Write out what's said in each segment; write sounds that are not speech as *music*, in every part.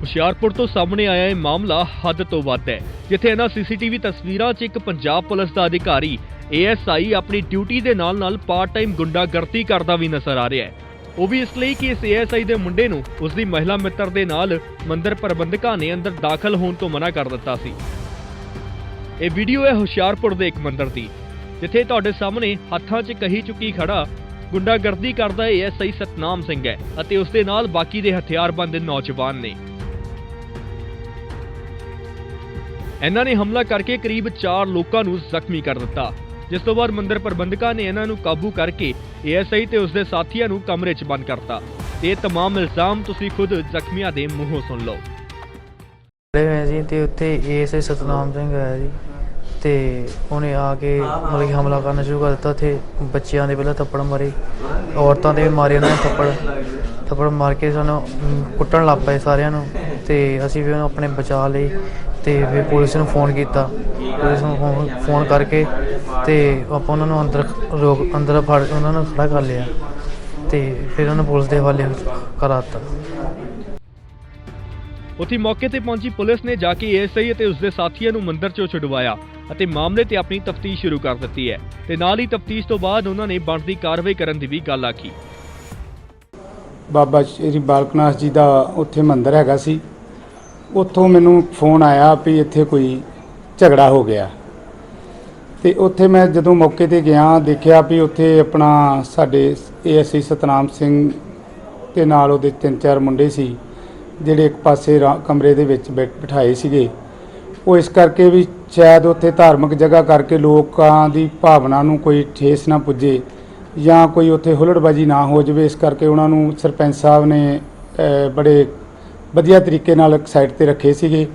ਹੁਸ਼ਿਆਰਪੁਰ ਤੋਂ ਸਾਹਮਣੇ ਆਇਆ ਇਹ ਮਾਮਲਾ ਹੱਦ ਤੋਂ ਵੱਧ ਹੈ, ਜਿੱਥੇ ਇਹਨਾਂ ਸੀਸੀਟੀਵੀ ਤਸਵੀਰਾਂ 'ਚ ਇੱਕ ਪੰਜਾਬ ਪੁਲਿਸ ਦਾ ਅਧਿਕਾਰੀ ਏਐਸਆਈ ਆਪਣੀ ਡਿਊਟੀ ਦੇ ਨਾਲ-ਨਾਲ ਪਾਰਟ ਟਾਈਮ ਗੁੰਡਾਗਰਦੀ ਕਰਦਾ ਵੀ ਨਜ਼ਰ ਆ ਰਿਹਾ ਹੈ। ਉਹ ਵੀ ਇਸ ਲਈ ਕਿ ਇਸ ਏਐਸਆਈ ਦੇ ਮੁੰਡੇ ਨੂੰ ਉਸ ਦੀ ਮਹਿਲਾ ਮਿੱਤਰ ਦੇ ਨਾਲ ਮੰਦਰ ਪ੍ਰਬੰਧਕਾਂ ਨੇ ਅੰਦਰ ਦਾਖਲ ਹੋਣ ਤੋਂ ਮਨਾ ਕਰ ਦਿੱਤਾ ਸੀ। ਇਹ ਵੀਡੀਓ ਹੈ ਹੁਸ਼ਿਆਰਪੁਰ ਦੇ ਇੱਕ ਮੰਦਰ ਦੀ, ਜਿੱਥੇ ਤੁਹਾਡੇ ਸਾਹਮਣੇ ਹੱਥਾਂ 'ਚ ਕਹੀ ਚੁੱਕੀ ਖੜਾ ਗੁੰਡਾਗਰਦੀ ਕਰਦਾ ਏਐਸਆਈ ਸਤਨਾਮ ਸਿੰਘ ਹੈ ਅਤੇ ਉਸ ਦੇ ਨਾਲ ਬਾਕੀ ਦੇ ਹਥਿਆਰਬੰਦ ਨੌਜਵਾਨ ਨੇ। ਇਹਨਾਂ ਨੇ ਹਮਲਾ ਕਰਕੇ ਕਰੀਬ 4 ਲੋਕਾਂ ਨੂੰ ਜ਼ਖਮੀ ਕਰ ਦਿੱਤਾ ਜਿਸ ਤੋਂ ਬਾਅਦ ਮੰਦਿਰ ਪ੍ਰਬੰਧਕਾਂ ਨੇ ਇਹਨਾਂ ਨੂੰ ਕਾਬੂ ਕਰਕੇ ਏਐਸਆਈ ਤੇ ਉਸਦੇ ਸਾਥੀਆਂ ਨੂੰ ਕਮਰੇ 'ਚ ਬੰਦ ਕਰਤਾ ਤੇ ਇਹ तमाम ਇਲਜ਼ਾਮ ਤੁਸੀਂ ਖੁਦ ਜ਼ਖਮੀਆਂ ਦੇ ਮੂੰਹੋਂ ਸੁਣ ਲਓ ਖੜੇ ਹੋਏ ਜੀ ਤੇ ਉੱਥੇ ਏਐਸਆਈ ਸਤਨਾਮ ਸਿੰਘ ਆਇਆ ਜੀ ਤੇ ਉਹਨੇ ਆ ਕੇ ਮਤਲਬ ਕਿ ਹਮਲਾ ਕਰਨਾ ਸ਼ੁਰੂ ਕਰ ਦਿੱਤਾ ਤੇ ਬੱਚਿਆਂ ਦੇ ਪਹਿਲਾਂ ਥੱਪੜ ਮਾਰੇ ਔਰਤਾਂ ਦੇ ਵੀ ਮਾਰੇ ਉਹਨਾਂ ਨੇ ਥੱਪੜ ਥੱਪੜ ਮਾਰ ਕੇ ਸਾਨੂੰ ਅਮ, ਕੁੱਟਣ ਲੱਗ ਪਏ ਸਾਰਿਆਂ ਨੂੰ ਤੇ ਅਸੀਂ ਵੀ ਉਹਨੂੰ ਆਪਣੇ ਬਚਾ ਲਈ ਤੇ ਫਿਰ ਪੁਲਿਸ ਨੂੰ ਫੋਨ ਕੀਤਾ। ਪੁਲਿਸ ਨੂੰ ਫੋਨ- ਫੋਨ ਕਰਕੇ ਤੇ ਆਪਾਂ ਉਹਨਾਂ ਨੂੰ ਅੰਦਰ ਰੋਕ ਅੰਦਰ ਫੜ ਉਹਨਾਂ ਨੂੰ ਖੜਾ ਕਰ ਲਿਆ ਤੇ ਫਿਰ ਉਹਨਾਂ ਨੂੰ ਪੁਲਿਸ ਦੇ ਹਵਾਲੇ ਕਰਾ ਦਿੱਤਾ ਉੱਥੇ ਮੌਕੇ ਤੇ ਪਹੁੰਚੀ ਪੁਲਿਸ ਨੇ ਜਾ ਕੇ ਏਐਸਆਈ ਅਤੇ ਉਸਦੇ ਸਾਥੀਆਂ ਨੂੰ ਮੰਦਿਰ 'ਚੋਂ ਛੁਡਵਾਇਆ ਅਤੇ ਮਾਮਲੇ ਤੇ ਆਪਣੀ ਤਫਤੀਸ਼ ਸ਼ੁਰੂ ਕਰ ਦਿੱਤੀ ਹੈ ਤੇ ਨਾਲ ਹੀ ਤਫਤੀਸ਼ ਤੋਂ ਬਾਅਦ ਉਹਨਾਂ ਨੇ ਬਣਦੀ ਕਾਰਵਾਈ ਕਰਨ ਦੀ ਵੀ ਗੱਲ ਆਖੀ। ਬਾਬਾ ਸ਼੍ਰੀ ਬਾਲਕਨਾਥ ਜੀ ਦਾ ਉੱਥੇ ਮੰਦਿਰ ਹੈਗਾ ਸੀ। ਉੱਥੋਂ ਮੈਨੂੰ ਫੋਨ ਆਇਆ ਵੀ ਇੱਥੇ ਕੋਈ ਝਗੜਾ ਹੋ ਗਿਆ। ਤੇ ਉੱਥੇ ਮੈਂ ਜਦੋਂ ਮੌਕੇ ਤੇ ਗਿਆ, ਦੇਖਿਆ ਵੀ ਉੱਥੇ ਆਪਣਾ ਸਾਡੇ ਏਐਸਸੀ ਸਤਨਾਮ ਸਿੰਘ ਤੇ ਨਾਲ ਉਹਦੇ ਤਿੰਨ ਚਾਰ ਮੁੰਡੇ ਸੀ, ਜਿਹੜੇ ਇੱਕ ਪਾਸੇ ਰਾ- ਕਮਰੇ ਦੇ ਵਿੱਚ ਬੈਠ ਬਿਠਾਏ ਸੀਗੇ। ਉਹ ਇਸ ਕਰਕੇ ਵੀ ਸ਼ਾਇਦ ਉੱਥੇ ਧਾਰਮਿਕ ਜਗ੍ਹਾ ਕਰਕੇ ਲੋਕਾਂ ਦੀ ਭਾਵਨਾ ਨੂੰ ਕੋਈ ਠੇਸ ਨਾ ਪੁੱਜੇ ਜਾਂ ਕੋਈ ਉੱਥੇ ਹੁਲੜਬਾਜੀ ਨਾ ਹੋ ਜਾਵੇ, ਇਸ ਕਰਕੇ ਉਹਨਾਂ ਨੂੰ ਸਰਪੰਚ ਸਾਹਿਬ ਨੇ ਬੜੇ ਵਧੀਆ ਤਰੀਕੇ ਨਾਲ ਇੱਕ ਸਾਈਡ ਤੇ ਰੱਖੇ ਸੀਗੇ।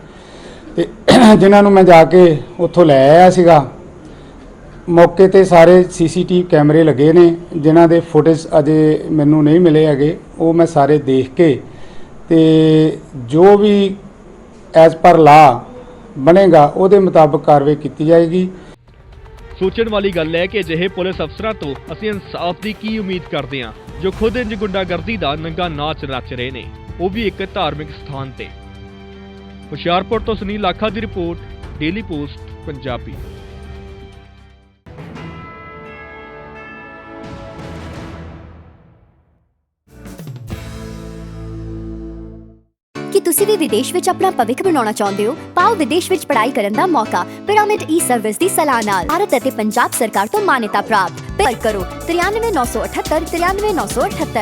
ਤੇ *clears throat* ਜਿਨ੍ਹਾਂ ਨੂੰ ਮੈਂ ਜਾ ਕੇ ਉੱਥੋਂ ਲੈ ਆਇਆ ਸੀਗਾ, ਮੌਕੇ ਤੇ ਸਾਰੇ ਸੀਸੀਟੀਵੀ ਕੈਮਰੇ ਲੱਗੇ ਨੇ, ਜਿਨ੍ਹਾਂ ਦੇ ਫੁਟੇਜ ਅਜੇ ਮੈਨੂੰ ਨਹੀਂ ਮਿਲੇ ਹੈਗੇ, ਉਹ ਮੈਂ ਸਾਰੇ ਦੇਖ ਕੇ ਤੇ ਜੋ ਵੀ ਐਜ਼ ਪਰ ਲਾ ਬਣੇਗਾ, ਉਹਦੇ ਮੁਤਾਬਕ ਕਾਰਵਾਈ ਕੀਤੀ ਜਾਏਗੀ। ਸੋਚਣ ਵਾਲੀ ਗੱਲ ਹੈ ਕਿ ਅਜਿਹੇ ਪੁਲਿਸ ਅਫਸਰਾਂ ਤੋਂ ਅਸੀਂ ਇਨਸਾਫ ਦੀ ਕੀ ਉਮੀਦ ਕਰਦੇ ਹਾਂ, ਜੋ ਖੁਦ ਇੰਜ ਗੁੰਡਾਗਰਦੀ ਦਾ ਨੰਗਾ ਨਾਚ ਰਚ ਰਹੇ ਨੇ। ਉਹ ਵੀ ਇੱਕ ਧਾਰਮਿਕ ਸਥਾਨ ਤੇ। ਹੁਸ਼ਿਆਰਪੁਰ ਤੋਂ ਸੁਨੀਲ ਲਾਖਾ ਦੀ ਰਿਪੋਰਟ ਡੇਲੀ ਪੋਸਟ ਪੰਜਾਬੀ। ਕੀ ਤੁਸੀਂ ਵੀ ਵਿਦੇਸ਼ ਵਿੱਚ ਆਪਣਾ ਭਵਿੱਖ ਬਣਾਉਣਾ ਚਾਹੁੰਦੇ ਹੋ? ਪਾਓ ਵਿਦੇਸ਼ ਵਿੱਚ ਪੜ੍ਹਾਈ ਕਰਨ ਦਾ ਮੌਕਾ, ਪਿਰਾਮਿਡ ਈ ਸਰਵਿਸ ਦੀ ਸਲਾਹ ਨਾਲ। ਭਾਰਤ ਅਤੇ ਪੰਜਾਬ ਸਰਕਾਰ ਤੋਂ ਮਾਨਤਾ ਪ੍ਰਾਪਤ। ਪਰ ਕਰੋ 93978 93978